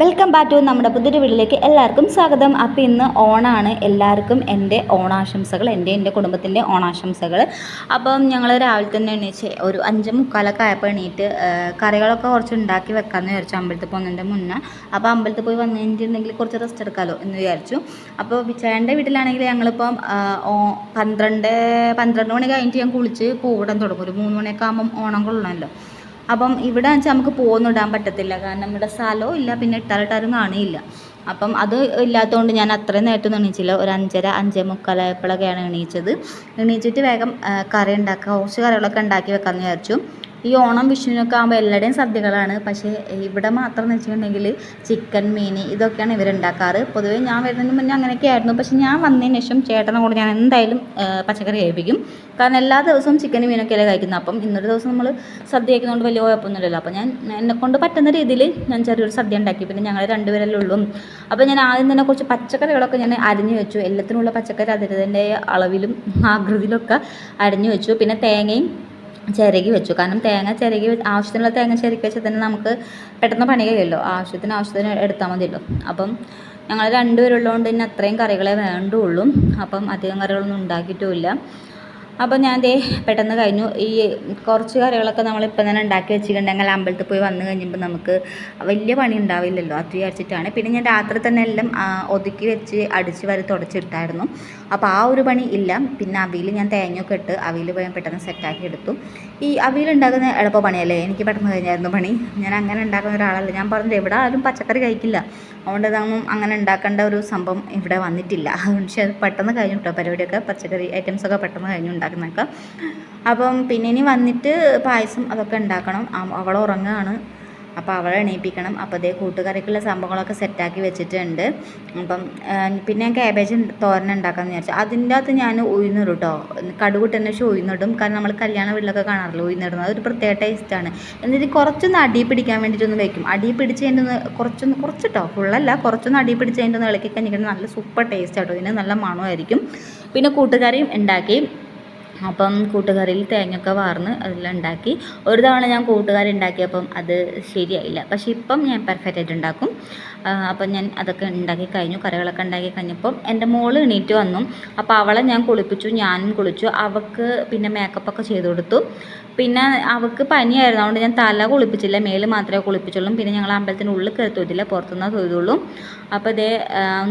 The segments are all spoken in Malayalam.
വെൽക്കം ബാക്ക് ടു നമ്മുടെ പുതിയൊരു വീട്ടിലേക്ക് എല്ലാവർക്കും സ്വാഗതം. അപ്പോൾ ഇന്ന് ഓണാണ്. എല്ലാവർക്കും എന്റെ ഓണാശംസകൾ എന്റെ എന്റെ കുടുംബത്തിന്റെ ഓണാശംസകൾ. അപ്പം ഞങ്ങൾ രാവിലെ തന്നെ എണീച്ച് ഒരു അഞ്ച് മുക്കാലൊക്കെ ആയപ്പോൾ എണീറ്റ് കറികളൊക്കെ കുറച്ച് ഉണ്ടാക്കി വെക്കാമെന്ന് വിചാരിച്ചു അമ്പലത്തിൽ പോകുന്നതിന്റെ മുന്നേ. അപ്പോൾ അമ്പലത്തിൽ പോയി വന്നു കഴിഞ്ഞിട്ടുണ്ടെങ്കിൽ കുറച്ച് റെസ്റ്റ് എടുക്കാമല്ലോ എന്ന് വിചാരിച്ചു. അപ്പോൾ ചേട്ടന്റെ വീട്ടിലാണെങ്കിൽ ഞങ്ങളിപ്പം പന്ത്രണ്ട് പന്ത്രണ്ട് മണി കഴിഞ്ഞിട്ട് ഞാൻ കുളിച്ച് പൂവിടാൻ തുടങ്ങും. ഒരു മൂന്ന് മണിയൊക്കെ ആകുമ്പം ഓണം കൊള്ളണമല്ലോ. അപ്പം ഇവിടെ വെച്ചാൽ നമുക്ക് പോകുന്നിടാൻ പറ്റത്തില്ല. കാരണം നമ്മുടെ സ്ഥലവും ഇല്ല പിന്നെ ഇട്ടാലിട്ടാരും കാണുകയില്ല അപ്പം അത് ഇല്ലാത്തതുകൊണ്ട് ഞാൻ അത്രയും നേരത്തൊന്നും എണീച്ചില്ല. ഒരു അഞ്ചര അഞ്ചേ മുക്കാലായപ്പോഴൊക്കെയാണ് എണീച്ചത്. എണീച്ചിട്ട് വേഗം കറി ഉണ്ടാക്കുക കുറച്ച് കറികളൊക്കെ ഉണ്ടാക്കി വെക്കാമെന്ന് വിചാരിച്ചു. ഈ ഓണം വിഷുവിനൊക്കെ ആകുമ്പോൾ എല്ലാവരുടെയും സദ്യകളാണ്. പക്ഷേ ഇവിടെ മാത്രം എന്ന് വെച്ചിട്ടുണ്ടെങ്കിൽ ചിക്കൻ മീൻ ഇതൊക്കെയാണ് ഇവരുണ്ടാക്കാറ്. പൊതുവേ ഞാൻ വരുന്നതിന് മുന്നേ അങ്ങനെയൊക്കെ ആയിരുന്നു. പക്ഷേ ഞാൻ വന്നതിന് ശേഷം ചേട്ടനെ കൂടെ ഞാൻ എന്തായാലും പച്ചക്കറി കഴിപ്പിക്കും. കാരണം എല്ലാ ദിവസവും ചിക്കൻ മീനൊക്കെ അല്ലേ കഴിക്കുന്നത് അപ്പം ഇന്നൊരു ദിവസം നമ്മൾ സദ്യ കഴിക്കുന്നതുകൊണ്ട് വലിയ കുഴപ്പമൊന്നുമില്ലല്ലോ. അപ്പോൾ ഞാൻ എന്നെ കൊണ്ട് പറ്റുന്ന രീതിയിൽ ഞാൻ ചെറിയൊരു സദ്യ ഉണ്ടാക്കി. പിന്നെ ഞങ്ങൾ രണ്ടുപേരല്ലേ ഉള്ളൂ. അപ്പോൾ ഞാൻ ആദ്യം തന്നെ കുറച്ച് പച്ചക്കറികളൊക്കെ ഞാൻ അരിഞ്ഞു വെച്ചു. എല്ലാത്തിനുള്ള പച്ചക്കറി അതിന്റെ അളവിലും ആകൃതിയിലൊക്കെ അരിഞ്ഞു വെച്ചു. പിന്നെ തേങ്ങയും ചിരകി വെച്ചു. കാരണം തേങ്ങ ചിരകി ആവശ്യത്തിനുള്ള തേങ്ങ ചിരകി വെച്ചാൽ തന്നെ നമുക്ക് പെട്ടെന്ന് പണി കഴിയുമല്ലോ ആവശ്യത്തിന് ആവശ്യത്തിന് എടുത്താൽ മതിയല്ലോ. അപ്പം ഞങ്ങൾ രണ്ടുപേരുള്ളതുകൊണ്ട് തന്നെ അത്രയും കറികളെ വേണ്ടുള്ളൂ. അപ്പം അധികം കറികളൊന്നും ഉണ്ടാക്കിയിട്ടുമില്ല അപ്പോൾ ഞാൻ ദേ പെട്ടെന്ന് കഴിഞ്ഞു. ഈ കുറച്ച് കറികളൊക്കെ നമ്മളിപ്പോൾ തന്നെ ഉണ്ടാക്കി വെച്ചിട്ടുണ്ടെങ്കിൽ അമ്പലത്തിൽ പോയി വന്നു കഴിഞ്ഞപ്പോൾ നമുക്ക് വലിയ പണി ഉണ്ടാവില്ലല്ലോ. അത് വിചാരിച്ചിട്ടാണ് പിന്നെ ഞാൻ രാത്രി തന്നെ എല്ലാം ഒതുക്കി വെച്ച് അടിച്ച് വരെ തുടച്ചിട്ടായിരുന്നു. അപ്പോൾ ആ ഒരു പണി ഇല്ല. പിന്നെ അവിയിൽ ഞാൻ തേങ്ങയൊക്കെ ഇട്ട് അവിയിൽ പോയി പെട്ടെന്ന് സെറ്റാക്കി എടുത്തു. ഈ അവിയിൽ ഉണ്ടാക്കുന്ന എളുപ്പ പണിയല്ലേ? എനിക്ക് പെട്ടെന്ന് കഴിഞ്ഞായിരുന്നു പണി. ഞാൻ അങ്ങനെ ഉണ്ടാക്കുന്ന ഒരാളല്ല. ഞാൻ പറഞ്ഞത് എവിടെ ആരും പച്ചക്കറി കഴിക്കില്ല. അതുകൊണ്ട് ഇതൊന്നും അങ്ങനെ ഉണ്ടാക്കേണ്ട ഒരു സംഭവം ഇവിടെ വന്നിട്ടില്ല. അതുകൊണ്ട് പെട്ടെന്ന് കഴിഞ്ഞു കേട്ടോ. പരിപാടിയൊക്കെ പച്ചക്കറി ഐറ്റംസൊക്കെ പെട്ടെന്ന് കഴിഞ്ഞു ഉണ്ടാക്കുന്നതൊക്കെ. അപ്പം പിന്നെ ഇനി വന്നിട്ട് പായസം അതൊക്കെ ഉണ്ടാക്കണം. അവൾ ഉറങ്ങുകയാണ് അപ്പോൾ അവളെ എണീപ്പിക്കണം. അപ്പോൾ അതേ കൂട്ടുകറിക്കുള്ള സംഭവങ്ങളൊക്കെ സെറ്റാക്കി വെച്ചിട്ടുണ്ട്. അപ്പം പിന്നെ ഞാൻ ക്യാബേജ് തോരൻ ഉണ്ടാക്കാമെന്ന് വിചാരിച്ചു. അതിന്റെ അകത്ത് ഞാൻ ഉഴുന്നിടും കേട്ടോ കടുകൂട്ടന്നെ പക്ഷേ ഉഴുന്നിടും. കാരണം നമ്മൾ കല്യാണ വീട്ടിലൊക്കെ കാണാറില്ല ഉഴുന്നിടുന്നത്? അതൊരു പ്രത്യേക ടേസ്റ്റാണ് എന്നിട്ട് കുറച്ചൊന്ന് അടി പിടിക്കാൻ വേണ്ടിയിട്ടൊന്ന് വയ്ക്കും അടി പിടിച്ച് ഒന്ന് കുറച്ചൊന്ന് കുറച്ച് കേട്ടോ ഫുള്ളല്ല കുറച്ചൊന്ന് അടി പിടിച്ച് കഴിഞ്ഞിട്ടൊന്ന് ഇളക്കി കഴിഞ്ഞിട്ട് നല്ല സൂപ്പർ ടേസ്റ്റ് ആട്ടോ. ഇതിന് നല്ല മണമായിരിക്കും. പിന്നെ കൂട്ടുകറിയും ഉണ്ടാക്കി. അപ്പം കൂട്ടുകറിയിൽ തേങ്ങയൊക്കെ വാർന്ന് അതെല്ലാം ഉണ്ടാക്കി. ഒരു തവണ ഞാൻ കൂട്ടുകറി ഉണ്ടാക്കിയപ്പം അത് ശരിയായില്ല. പക്ഷേ ഇപ്പം ഞാൻ പെർഫെക്റ്റ് ആയിട്ട് ഉണ്ടാക്കും. അപ്പം ഞാൻ അതൊക്കെ ഉണ്ടാക്കി കഴിഞ്ഞു. കറികളൊക്കെ ഉണ്ടാക്കി കഴിഞ്ഞപ്പം എന്റെ മോൾ എണീറ്റ് വന്നു. അപ്പോൾ അവളെ ഞാൻ കുളിപ്പിച്ചു. ഞാനും കുളിച്ചു. അവൾക്ക് പിന്നെ മേക്കപ്പൊക്കെ ചെയ്ത് കൊടുത്തു. പിന്നെ അവൾക്ക് പനിയായിരുന്നു. അതുകൊണ്ട് ഞാൻ തല കുളിപ്പിച്ചില്ല. മേൽ മാത്രമേ കുളിപ്പിച്ചുള്ളൂ. പിന്നെ ഞങ്ങൾ അമ്പലത്തിന്റെ ഉള്ളിൽ കയറി തൊയ്തില്ല പുറത്തുനിന്ന് തൊയ്തുള്ളൂ അപ്പോൾ ഇതേ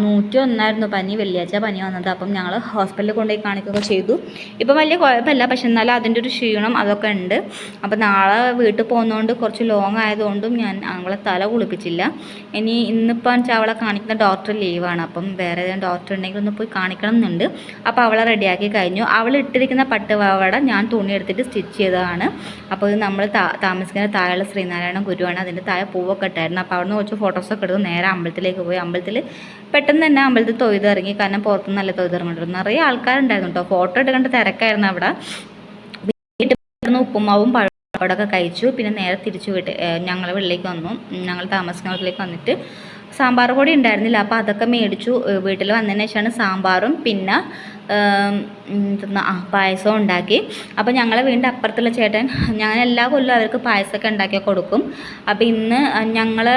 നൂറ്റി ഒന്നായിരുന്നു പനി. വെള്ളിയാഴ്ച പനി വന്നത്. അപ്പം ഞങ്ങൾ ഹോസ്പിറ്റലിൽ കൊണ്ടുപോയി കാണിക്കുകയൊക്കെ ചെയ്തു. ഇപ്പം വലിയ കുഴപ്പമില്ല. പക്ഷെ എന്നാലും അതിന്റെ ഒരു ക്ഷീണം അതൊക്കെ ഉണ്ട്. അപ്പോൾ നാളെ വീട്ടിൽ പോകുന്നതുകൊണ്ട് കുറച്ച് ലോങ് ആയതുകൊണ്ടും ഞാൻ അവളെ തല കുളിപ്പിച്ചില്ല. ഇനി ഇന്നിപ്പോൾ വെച്ചാൽ അവളെ കാണിക്കുന്ന ഡോക്ടർ ലീവാണ്. അപ്പം വേറെ ഏതെങ്കിലും ഡോക്ടർ ഉണ്ടെങ്കിൽ ഒന്ന് പോയി കാണിക്കണം എന്നുണ്ട്. അപ്പോൾ അവളെ റെഡിയാക്കി കഴിഞ്ഞു. അവൾ ഇട്ടിരിക്കുന്ന പട്ടുപാവാട ഞാൻ തുണി എടുത്തിട്ട് സ്റ്റിച്ച് ചെയ്തതാണ്. അപ്പോൾ ഇത് നമ്മൾ താമസിക്കുന്ന താഴെയുള്ള ശ്രീനാരായണ ഗുരുവാണ്. അതിന്റെ താഴെ പൂവൊക്കെ ഇട്ടായിരുന്നു. അപ്പോൾ അവിടുന്ന് കുറച്ച് ഫോട്ടോസൊക്കെ എടുത്ത് നേരെ അമ്പലത്തിലേക്ക് പോയി. അമ്പലത്തിൽ പെട്ടെന്ന് തന്നെ അമ്പലത്തിൽ തൊയ്ത് ഇറങ്ങി. കാരണം പുറത്ത് നല്ല തൊയ്ത് ഇറങ്ങിയിട്ടുണ്ട് നിറയെ ആൾക്കാരുണ്ടായിരുന്നു കേട്ടോ ഫോട്ടോ എടുക്കേണ്ട തിരക്കായിരുന്നു അവിടെ. വീട്ടിൽ ഉപ്പുമാവും പഴമൊക്കെ കഴിച്ചു. പിന്നെ നേരെ തിരിച്ചു വിട്ട് ഞങ്ങൾ വീട്ടിലേക്ക് വന്നു. ഞങ്ങൾ താമസിക്കുന്ന വീട്ടിലേക്ക് വന്നിട്ട് സാമ്പാർ കൂടി ഉണ്ടായിരുന്നില്ല. അപ്പോൾ അതൊക്കെ മേടിച്ചു. വീട്ടിൽ വന്നതിന് ശേഷമാണ് സാമ്പാറും. പിന്നെ ആ പായസം ഉണ്ടാക്കി. അപ്പോൾ ഞങ്ങളെ വീണ്ടും അപ്പുറത്തുള്ള ചേട്ടൻ ഞാൻ എല്ലാ കൊല്ലവും അവർക്ക് പായസമൊക്കെ ഉണ്ടാക്കി കൊടുക്കും. അപ്പോൾ ഇന്ന് ഞങ്ങൾ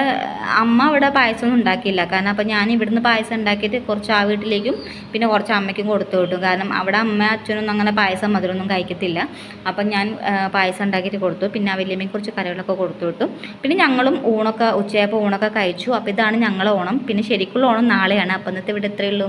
അമ്മ അവിടെ പായസമൊന്നും ഉണ്ടാക്കിയില്ല. കാരണം അപ്പോൾ ഞാൻ ഇവിടുന്ന് പായസം ഉണ്ടാക്കിയിട്ട് കുറച്ച് ആ വീട്ടിലേക്കും പിന്നെ കുറച്ച് അമ്മയ്ക്കും കൊടുത്തു വിട്ടു. കാരണം അവിടെ അമ്മ അച്ഛനൊന്നും അങ്ങനെ പായസം മധുരമൊന്നും കഴിക്കത്തില്ല. അപ്പം ഞാൻ പായസം ഉണ്ടാക്കിയിട്ട് കൊടുത്തു. പിന്നെ ആ വലിയമ്മയ്ക്ക് കുറച്ച് കറികളൊക്കെ കൊടുത്തു വിട്ടു. പിന്നെ ഞങ്ങളും ഊണൊക്കെ ഉച്ചയായപ്പോൾ ഊണൊക്കെ കഴിച്ചു. അപ്പോൾ ഇതാണ് ഞങ്ങളെ ഓണം. പിന്നെ ശരിക്കുള്ള ഓണം നാളെയാണ്. അപ്പം ഇന്നത്തെ ഇവിടെ ഇത്രയേ ഉള്ളൂ?